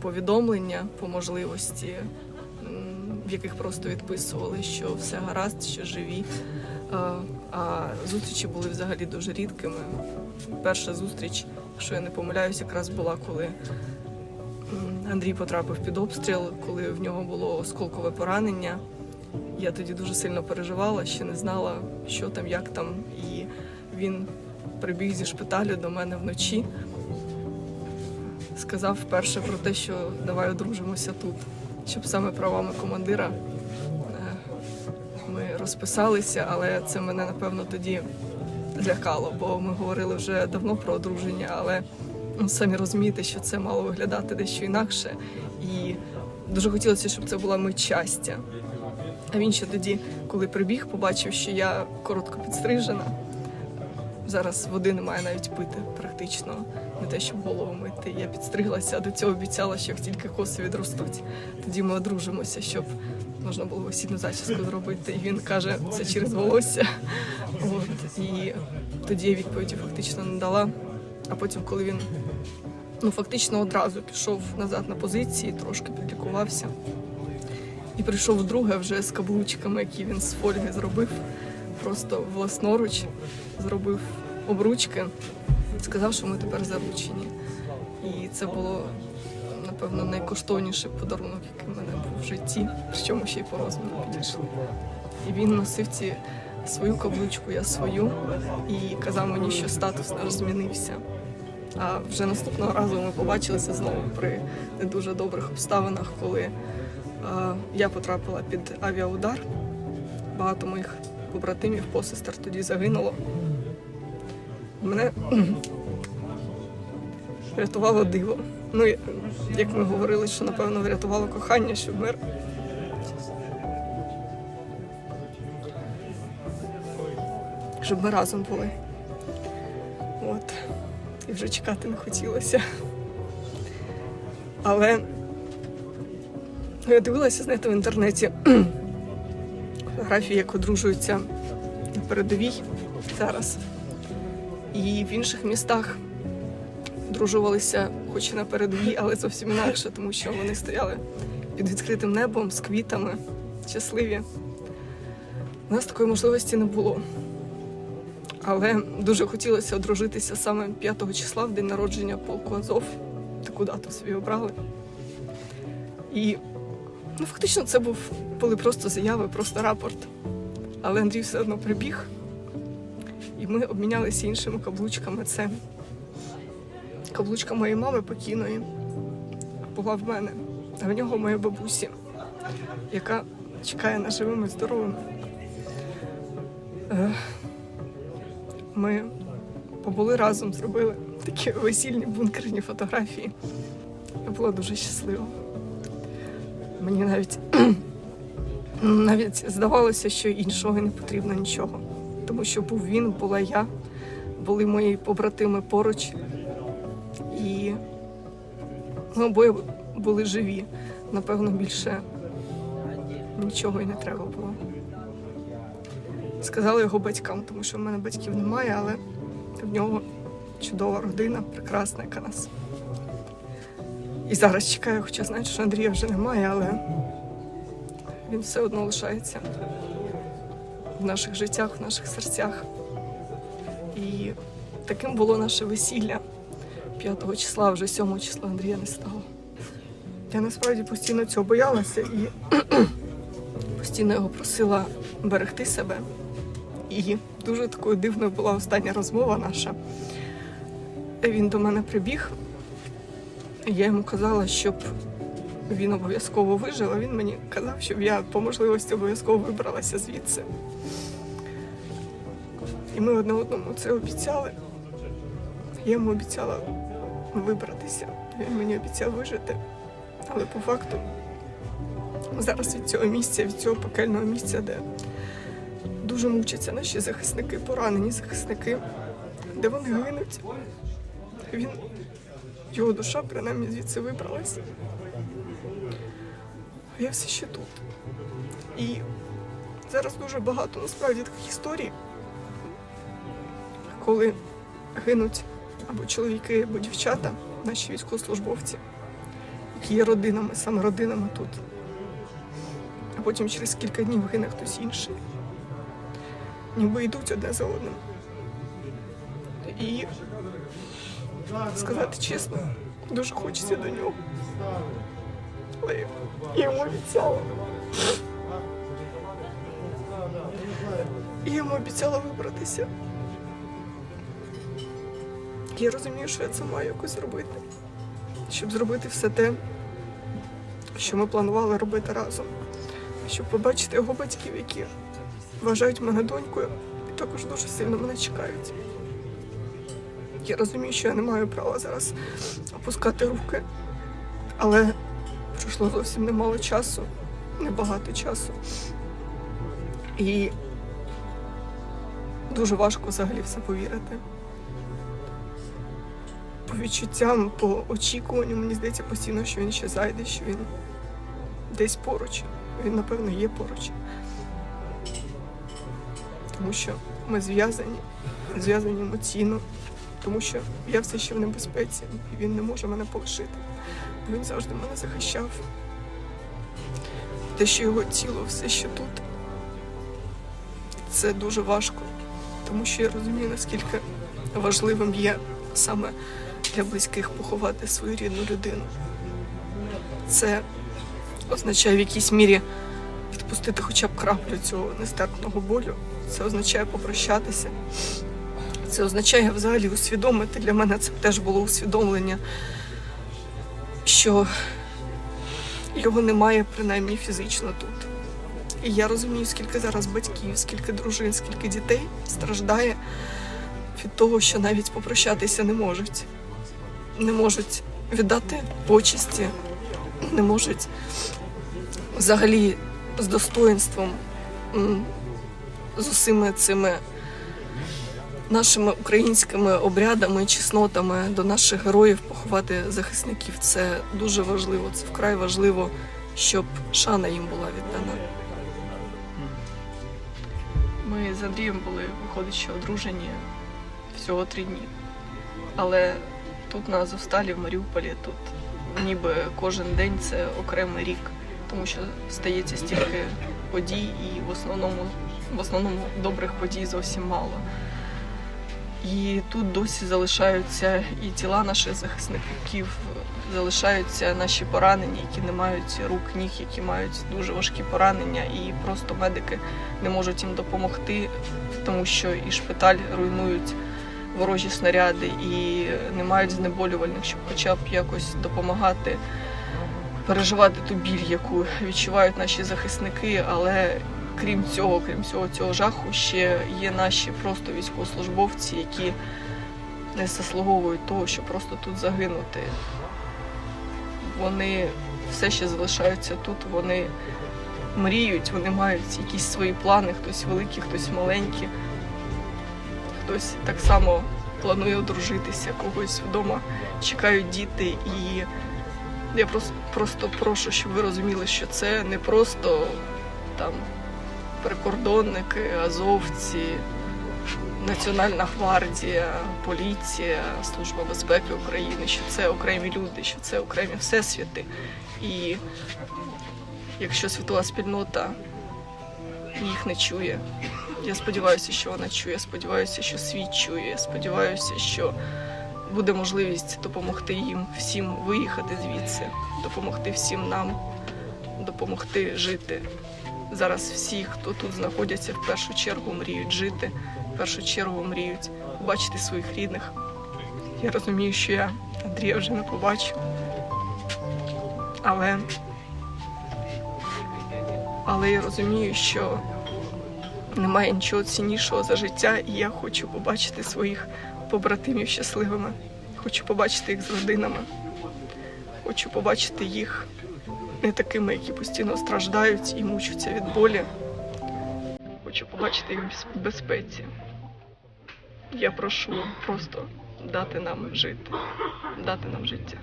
повідомлення по можливості, в яких просто відписували, що все гаразд, що живі. А, А зустрічі були взагалі дуже рідкими. Перша зустріч, якщо я не помиляюсь, якраз була, коли Андрій потрапив під обстріл, коли в нього було осколкове поранення. Я тоді дуже сильно переживала, ще не знала, що там, як там. І він прибіг зі шпиталю до мене вночі. Сказав вперше про те, що давай одружимося тут, щоб саме правами командира е, ми розписалися, але це мене напевно тоді злякало, бо ми говорили вже давно про одруження, але ну, самі розумієте, що це мало виглядати дещо інакше. І дуже хотілося, щоб це була мить щастя. А він ще тоді, коли прибіг, побачив, що я коротко підстрижена. Зараз води немає навіть пити практично, не те, щоб голову мити. Я підстриглася, до цього обіцяла, що як тільки коси відростуть, тоді ми одружимося, щоб можна було весільну зачіску зробити. І він каже, це через волосся. От. І тоді я відповіді фактично не дала. А потім, коли він ну, фактично одразу пішов назад на позиції, трошки підлікувався. І прийшов вдруге вже з каблучками, які він з фольги зробив. Просто власноруч зробив обручки. Сказав, що ми тепер заручені. І це було, напевно, найкоштовніший подарунок, який в мене був в житті, причому ще й по розміру підійшли. І він носив ці свою каблучку, я свою, і казав мені, що статус наш змінився. А вже наступного разу ми побачилися знову при не дуже добрих обставинах, коли е, я потрапила під авіаудар. Багато моїх побратимів, посестер тоді загинуло. Мене врятувало диво. Ну, як ми говорили, що напевно врятувало кохання, щоб мир. Щоб ми разом були. От. І вже чекати не хотілося. Але я дивилася, знаєте, в інтернеті фотографії, як одружуються на передовій зараз. І в інших містах одружувалися, хоч і на передовій, але зовсім інакше, тому що вони стояли під відкритим небом з квітами, щасливі. У нас такої можливості не було. Але дуже хотілося одружитися саме 5 числа в день народження полку Азов. Таку дату собі обрали. І ну, фактично це був, були просто заяви, просто рапорт. Але Андрій все одно прибіг, і ми обмінялися іншими каблучками. Це каблучка моєї мами покійної була в мене, а в нього моя бабусі, яка чекає на живими здоровими. Е, Ми побули разом, зробили такі весільні бункерні фотографії. Я була дуже щаслива. Мені навіть навіть здавалося, що іншого не потрібно нічого. Тому що був він, була я, були мої побратими поруч. І ми обоє були живі. Напевно, більше нічого і не треба було. Сказала його батькам, тому що в мене батьків немає, але в нього чудова родина, прекрасна, яка нас. І зараз чекаю, хоча знаю, що Андрія вже немає, але він все одно лишається в наших життях, в наших серцях. І таким було наше весілля 5 числа, вже 7 числа Андрія не стало. Я насправді постійно цього боялася і постійно його просила берегти себе. І дуже такою дивною була остання розмова наша. Він до мене прибіг. Я йому казала, щоб він обов'язково вижив, а він мені казав, щоб я по можливості обов'язково вибралася звідси. І ми одне одному це обіцяли. Я йому обіцяла вибратися. Він мені обіцяв вижити. Але по факту зараз від цього місця, від цього пекельного місця, де дуже мучаться наші захисники, поранені захисники, де вони гинуть. Він, його душа принаймні звідси вибралася. А я все ще тут. І зараз дуже багато насправді таких історій, коли гинуть або чоловіки, або дівчата, наші військовослужбовці, які є родинами, саме родинами тут. А потім через кілька днів гине хтось інший. Ніби йдуть одне за одним. І сказати чесно, дуже хочеться до нього. Але я йому обіцяла. Я йому обіцяла вибратися. Я розумію, що я це маю якось зробити, щоб зробити все те, що ми планували робити разом, щоб побачити його батьків, які вважають мене донькою і також дуже сильно мене чекають. Я розумію, що я не маю права зараз опускати руки, але пройшло зовсім немало часу, небагато часу. І дуже важко взагалі все повірити. По відчуттям, по очікуванню, мені здається постійно, що він ще зайде, що він десь поруч. Він, напевно, є поруч. Тому що ми зв'язані, зв'язані емоційно, тому що я все ще в небезпеці, і він не може мене полишити. Він завжди мене захищав. Те, що його тіло все ще тут, це дуже важко, тому що я розумію, наскільки важливим є саме для близьких поховати свою рідну людину. Це означає в якійсь мірі відпустити хоча б краплю цього нестерпного болю. Це означає попрощатися. Це означає взагалі усвідомити. Для мене це теж було усвідомлення, що його немає принаймні фізично тут. І я розумію, скільки зараз батьків, скільки дружин, скільки дітей страждає від того, що навіть попрощатися не можуть. Не можуть віддати почесті, не можуть взагалі з достоинством, з усіми цими нашими українськими обрядами, чеснотами до наших героїв поховати захисників. Це дуже важливо, це вкрай важливо, щоб шана їм була віддана. Ми з Андрієм були, виходить, що одружені всього три дні. Але тут на Азовсталі, в Маріуполі, тут ніби кожен день це окремий рік, тому що стається стільки подій, і в основному, в основному добрих подій зовсім мало. І тут досі залишаються і тіла наших захисників, залишаються наші поранені, які не мають рук, ніг, які мають дуже важкі поранення, і просто медики не можуть їм допомогти, тому що і шпиталь руйнують ворожі снаряди і не мають знеболювальних, щоб хоча б якось допомагати переживати ту біль, яку відчувають наші захисники. Але крім цього, крім всього цього жаху, ще є наші просто військовослужбовці, які не заслуговують того, щоб просто тут загинути. Вони все ще залишаються тут, вони мріють, вони мають якісь свої плани, хтось великий, хтось маленький, хтось так само планує одружитися, когось вдома чекають діти. І я просто, просто прошу, щоб ви розуміли, що це не просто там прикордонники, азовці, Національна гвардія, поліція, Служба безпеки України, що це окремі люди, що це окремі всесвіти. І якщо світова спільнота їх не чує, я сподіваюся, що вона чує. Сподіваюся, що світ чує. Сподіваюся, що буде можливість допомогти їм всім виїхати звідси, допомогти всім нам, допомогти жити. Зараз всі, хто тут знаходяться, в першу чергу мріють жити, в першу чергу мріють побачити своїх рідних. Я розумію, що я Андрія вже не побачу. Але, але я розумію, що немає нічого ціннішого за життя, і я хочу побачити своїх побратимів щасливими. Хочу побачити їх з родинами. Хочу побачити їх не такими, які постійно страждають і мучаться від болі. Хочу побачити їх в безпеці. Я прошу просто дати нам жити, дати нам життя.